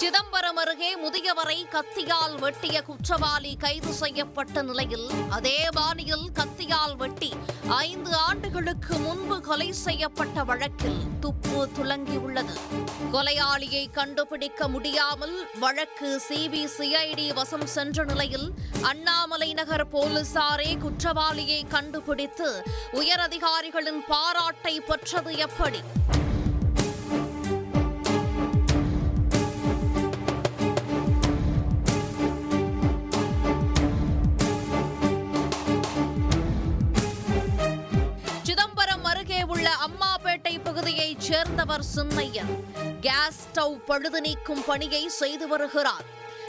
சிதம்பரம் அருகே முதியவரை கத்தியால் வெட்டிய குற்றவாளி கைது செய்யப்பட்ட நிலையில் அதே பாணியில் கத்தியால் வெட்டி ஐந்து ஆண்டுகளுக்கு முன்பு கொலை செய்யப்பட்ட வழக்கில் துப்பு துலங்கியுள்ளது. கொலையாளியை கண்டுபிடிக்க முடியாமல் வழக்கு சிபிசிஐடி வசம் சென்ற நிலையில் அண்ணாமலை நகர் போலீசாரே குற்றவாளியை கண்டுபிடித்து உயரதிகாரிகளின் பாராட்டை பெற்றது எப்படி? சேர்ந்தவர் சின்னையன். கேஸ் ஸ்டவ் பழுது நீக்கும் பணியை செய்து வருகிறார்.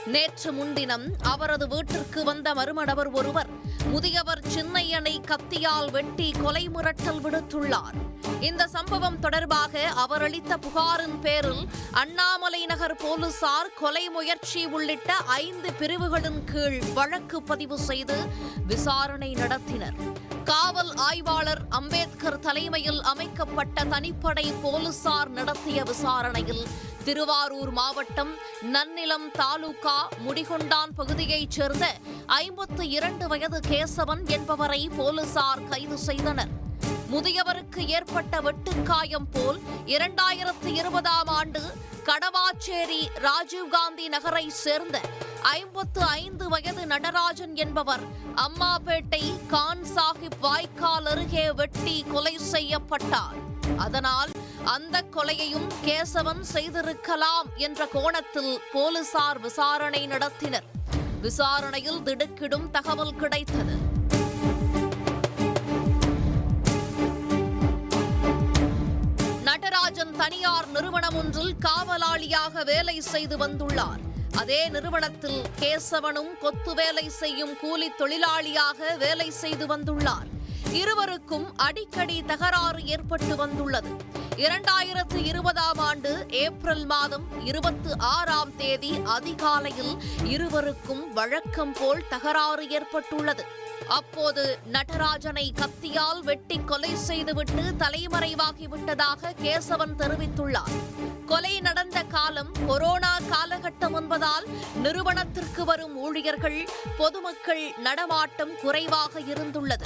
நேற்று முன்தினம் அவரது வீட்டிற்கு வந்த மருமணவர் ஒருவர் முதியவர் சின்னையனை கத்தியால் வெட்டி கொலை மிரட்டல் விடுத்துள்ளார். இந்த சம்பவம் தொடர்பாக அவர் அளித்த புகாரின் பேரில் அண்ணாமலை நகர் போலீசார் கொலை முயற்சி உள்ளிட்ட ஐந்து பிரிவுகளின் கீழ் வழக்கு பதிவு செய்து விசாரணை நடத்தினர். காவல் ஆய்வாளர் அம்பேத்கர் தலைமையில் அமைக்கப்பட்ட தனிப்படை போலீசார் நடத்திய விசாரணையில் திருவாரூர் மாவட்டம் நன்னிலம் தாலுகா முடிகொண்டான் பகுதியைச் சேர்ந்த ஐம்பத்து இரண்டு வயது கேசவன் என்பவரை போலீசார் கைது செய்தனர். முதியவருக்கு ஏற்பட்ட வெட்டுக்காயம் போல் இரண்டாயிரத்து இருபதாம் ஆண்டு கடவாச்சேரி ராஜீவ்காந்தி நகரை சேர்ந்த ஐம்பத்து ஐந்து வயது நடராஜன் என்பவர் அம்மாபேட்டை கான் சாஹிப் வாய்க்கால் அருகே வெட்டி கொலை செய்யப்பட்டார். அதனால் அந்த கொலையையும் கேசவன் செய்திருக்கலாம் என்ற கோணத்தில் போலீசார் விசாரணை நடத்தினர். விசாரணையில் திடுக்கிடும் தகவல் கிடைத்தது. நடராஜன் தனியார் நிறுவனம் ஒன்றில் காவலாளியாக வேலை செய்து வந்துள்ளார். அதே நிறுவனத்தில் கேசவனும் கொத்து வேலை செய்யும் கூலி தொழிலாளியாக வேலை செய்து வந்துள்ளார். இருவருக்கும் அடிக்கடி தகராறு ஏற்பட்டு வந்துள்ளது. இரண்டாயிரத்து இருபதாம் ஆண்டு ஏப்ரல் மாதம் இருபத்தி ஆறாம் தேதி அதிகாலையில் இருவருக்கும் வழக்கம் போல் தகராறு ஏற்பட்டுள்ளது. அப்போது நடராஜனை கத்தியால் வெட்டி கொலை செய்துவிட்டு தலைமறைவாகிவிட்டதாக கேசவன் தெரிவித்துள்ளார். கொலை நடந்த காலம் கொரோனா காலகட்டம் என்பதால் நிறுவனத்திற்கு வரும் ஊழியர்கள் பொதுமக்கள் நடமாட்டம் குறைவாக இருந்துள்ளது.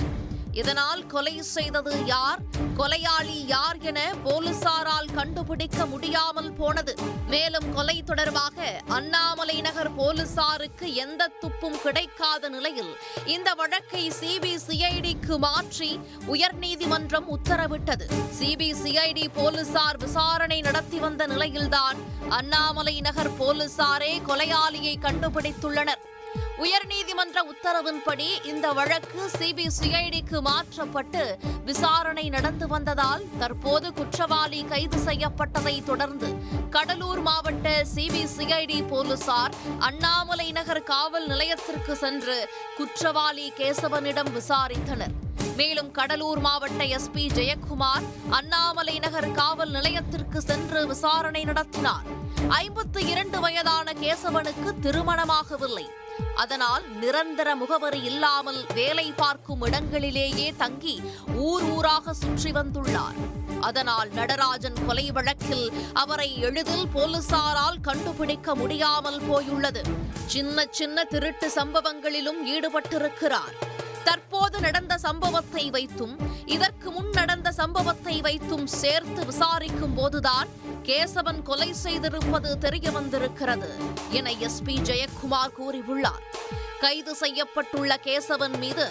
இதனால் கொலை செய்தது யார்? கொலையாளி யார் என போலீசாரால் கண்டுபிடிக்க முடியாமல் போனது. மேலும் கொலை தொடர்பாக அண்ணாமலை நகர் போலீசாருக்கு எந்த துப்பும் கிடைக்காத நிலையில் இந்த வழக்கை சிபிசிஐடிக்கு மாற்றி உயர்நீதிமன்றம் உத்தரவிட்டது. சிபிசிஐடி போலீசார் விசாரணை நடத்தி வந்த நிலையில்தான் அண்ணாமலை நகர் போலீசாரே கொலையாளியை கண்டுபிடித்துள்ளனர். உயர்நீதிமன்ற உத்தரவின்படி இந்த வழக்கு சிபிசிஐடிக்கு மாற்றப்பட்டு விசாரணை நடந்து வந்ததால் தற்போது குற்றவாளி கைது செய்யப்பட்டதை தொடர்ந்து கடலூர் மாவட்ட சிபிசிஐடி போலீசார் அண்ணாமலை நகர் காவல் நிலையத்திற்கு சென்று குற்றவாளி கேசவனிடம் விசாரித்தனர். மேலும் கடலூர் மாவட்ட எஸ்பி ஜெயக்குமார் அண்ணாமலை நகர் காவல் நிலையத்திற்கு சென்று விசாரணை நடத்தினார். ஐம்பத்து இரண்டு வயதான கேசவனுக்கு திருமணமாகவில்லை. அதனால் நிரந்தர முகவரி இல்லாமல் வேலை பார்க்கும் இடங்களிலேயே தங்கி ஊர் ஊராக சுற்றி வந்துள்ளார். அதனால் நடராஜன் கொலை வழக்கில் அவரை எளிதில் போலீசாரால் கண்டுபிடிக்க முடியாமல் போயுள்ளது. சின்ன சின்ன திருட்டு சம்பவங்களிலும் ஈடுபட்டிருக்கிறார். தற்போது அப்போது நடந்த சம்பவத்தை வைத்தும் இதற்கு முன் நடந்த சம்பவத்தை வைத்தும் சேர்த்து விசாரிக்கும் போதுதான் கேசவன் கொலை செய்திருப்பது தெரிய வந்திருக்கிறது என எஸ்பி ஜெயக்குமார் கூறியுள்ளார். கைது செய்யப்பட்டுள்ள கேசவன் மீது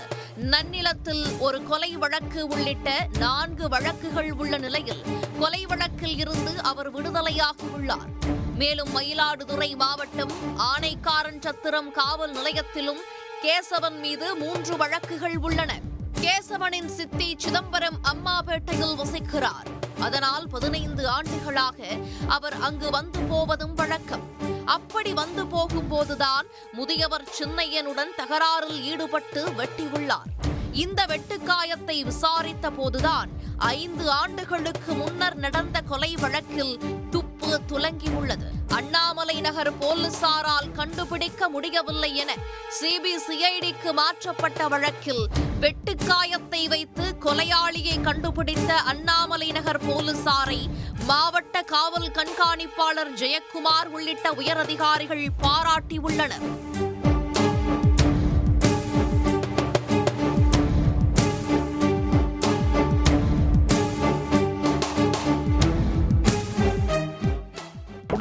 நன்னிலத்தில் ஒரு கொலை வழக்கு உள்ளிட்ட நான்கு வழக்குகள் உள்ள நிலையில் கொலை வழக்கில் இருந்து அவர் விடுதலையாகியுள்ளார். மேலும் மயிலாடுதுறை மாவட்டம் ஆனைக்காரன் சத்திரம் காவல் நிலையத்திலும் கேசவன் மீது மூன்று வழக்குகள் உள்ளன. கேசவனின் சித்தி சிதம்பரம் அம்மாபேட்டையில் வசிக்கிறார். அதனால் பதினைந்து ஆண்டுகளாக அவர் அங்கு வந்து போவதும் வழக்கம். அப்படி வந்து போகும்போதுதான் முதியவர் சின்னையனுடன் தகராறில் ஈடுபட்டு வெட்டியுள்ளார். இந்த வெட்டுக்காயத்தை விசாரித்த போதுதான் ஐந்து ஆண்டுகளுக்கு முன்னர் நடந்த கொலை வழக்கில் துப்பு துலங்கியுள்ளது. அண்ணாமலை நகர் போலீசாரால் கண்டுபிடிக்க முடியவில்லை என சிபிசிஐடிக்கு மாற்றப்பட்ட வழக்கில் வெட்டுக்காயத்தை வைத்து கொலையாளியை கண்டுபிடித்த அண்ணாமலை நகர் போலீசாரை மாவட்ட காவல் கண்காணிப்பாளர் ஜெயக்குமார் உள்ளிட்ட உயரதிகாரிகள் பாராட்டியுள்ளனர்.